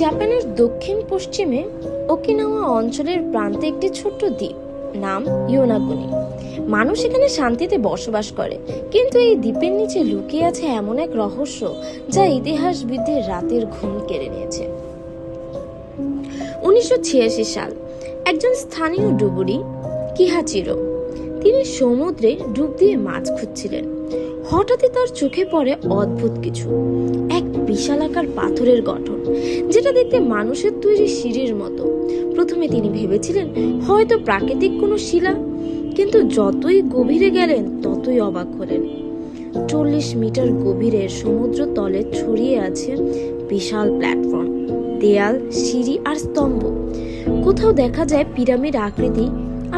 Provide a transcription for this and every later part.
জাপানের দক্ষিণ পশ্চিমে ওকিনাওয়া অঞ্চলের প্রান্তে একটি ছোট্ট দ্বীপ, নাম ইয়োনাগুনি মানুষ এখানে শান্তিতে বসবাস করে, কিন্তু এই দ্বীপের নিচে লুকিয়ে আছে এমন এক রহস্য যা ইতিহাসবিদদের রাতের ঘুম কেড়ে নিয়েছে। উনিশশো ছিয়াশি সাল, একজন স্থানীয় ডুবুরি, কিহাচিরো, তিনি সমুদ্রে ডুব দিয়ে মাছ খুঁজছিলেন। হঠাৎই তার চোখে পড়ে অদ্ভুত কিছু। এক বিশালাকার পাথরের গঠন, যেটা দেখতে মানুষের তৈরি সিঁড়ির মতো। প্রথমে তিনি ভেবেছিলেন, হয়তো প্রাকৃতিক কোনো শিলা, কিন্তু যতই গভীরে গেলেন, ততই অবাক হলেন। চল্লিশ মিটার গভীরে সমুদ্র তলে ছড়িয়ে আছে বিশাল প্ল্যাটফর্ম, দেয়াল, সিঁড়ি আর স্তম্ভ। কোথাও দেখা যায় পিরামিড আকৃতি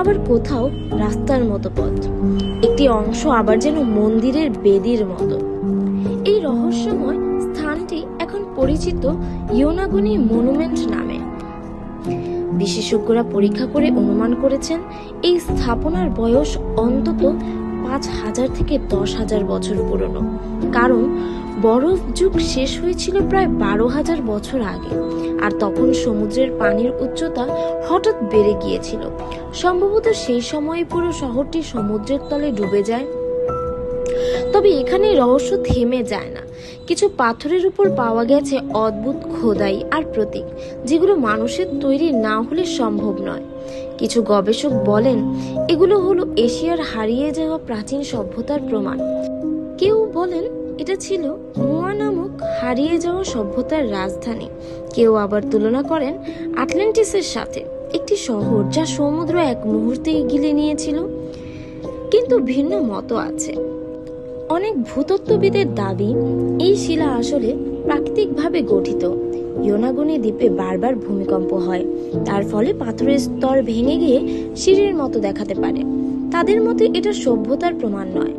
আবার কোথাও রাস্তার মতো পথ। একটি অংশ আবার যেন মন্দিরের বেদির মতো। এই রহস্যময় স্থানটি এখন পরিচিত ইয়োনাগুনি মনুমেন্ট নামে। বিশেষজ্ঞরা পরীক্ষা করে অনুমান করেছেন, এই স্থাপনার বয়স অন্তত পাঁচ হাজার থেকে দশ হাজার বছর পুরনো। কারণ বরফ যুগ শেষ হয়েছিল প্রায় বারো হাজার বছর আগে, আর তখন সমুদ্রের পানির উচ্চতা হঠাৎ বেড়ে গিয়েছিল। সম্ভবত সেই সময়ে পুরো শহরটি সমুদ্রের তলে ডুবে যায়। তবে এখানে রহস্য থেমে যায় না। কিছু পাথরের উপর পাওয়া গেছে অদ্ভুত খোদাই আর প্রতীক, যেগুলো মানুষের তৈরি না হলে সম্ভব নয়। কিছু গবেষক বলেন, এগুলো হলো এশিয়ার হারিয়ে যাওয়া প্রাচীন সভ্যতার প্রমাণ। ছিল মুয়া নামক হারিয়ে যাওয়া সভ্যতার রাজধানী। কেউ আবার তুলনা করেন আটলান্টিসের সাথে, একটি শহর যা সমুদ্র এক মুহূর্তে গিলে নিয়েছিল। কিন্তু ভিন্ন মত আছে। অনেক ভূতত্ত্ববিদের দাবি এই শিলা আসলে প্রাকৃতিকভাবে গঠিত। ইয়োনাগুনি দ্বীপে বারবার ভূমিকম্প হয়। তার ফলে পাথরের স্তর ভেঙে গিয়ে সিঁড়ির মতো দেখাতে পারে। তাদের মতে এটা সভ্যতার প্রমাণ নয়।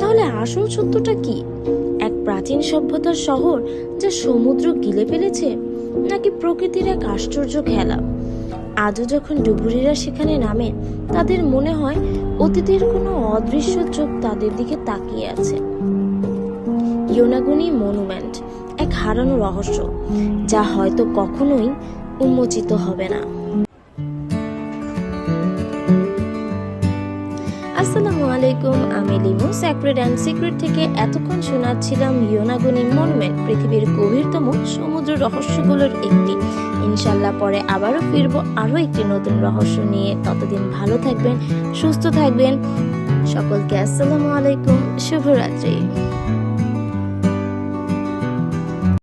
তাহলে আসল সত্যটা কি? এক প্রাচীন সভ্যতার শহর যা সমুদ্র গিলে ফেলেছে, নাকি প্রকৃতির এক আশ্চর্য খেলা? আজও যখন ডুবুরিরা সেখানে নামে, তাদের মনে হয় অতীতের কোনো অদৃশ্য চোখ তাদের দিকে তাকিয়ে আছে। ইয়োনাগুনি মনুমেন্ট, এক হারানো রহস্য, যা হয়তো কখনোই উন্মোচিত হবে না। আসসালামু আলাইকুম, আমি লিমু। স্যাক্রেড অ্যান্ড সিক্রেট থেকে এতক্ষণ শোনাচ্ছিলাম ইয়োনাগুনি মনুমেন্ট, পৃথিবীর গভীরতম সমুদ্র রহস্যগুলোর একটি। ইনশাল্লাহ পরে আবারও ফিরবো আরও একটি নতুন রহস্য নিয়ে। ততদিন ভালো থাকবেন, সুস্থ থাকবেন। সকলকে আসসালামু আলাইকুম, শুভরাত্রি।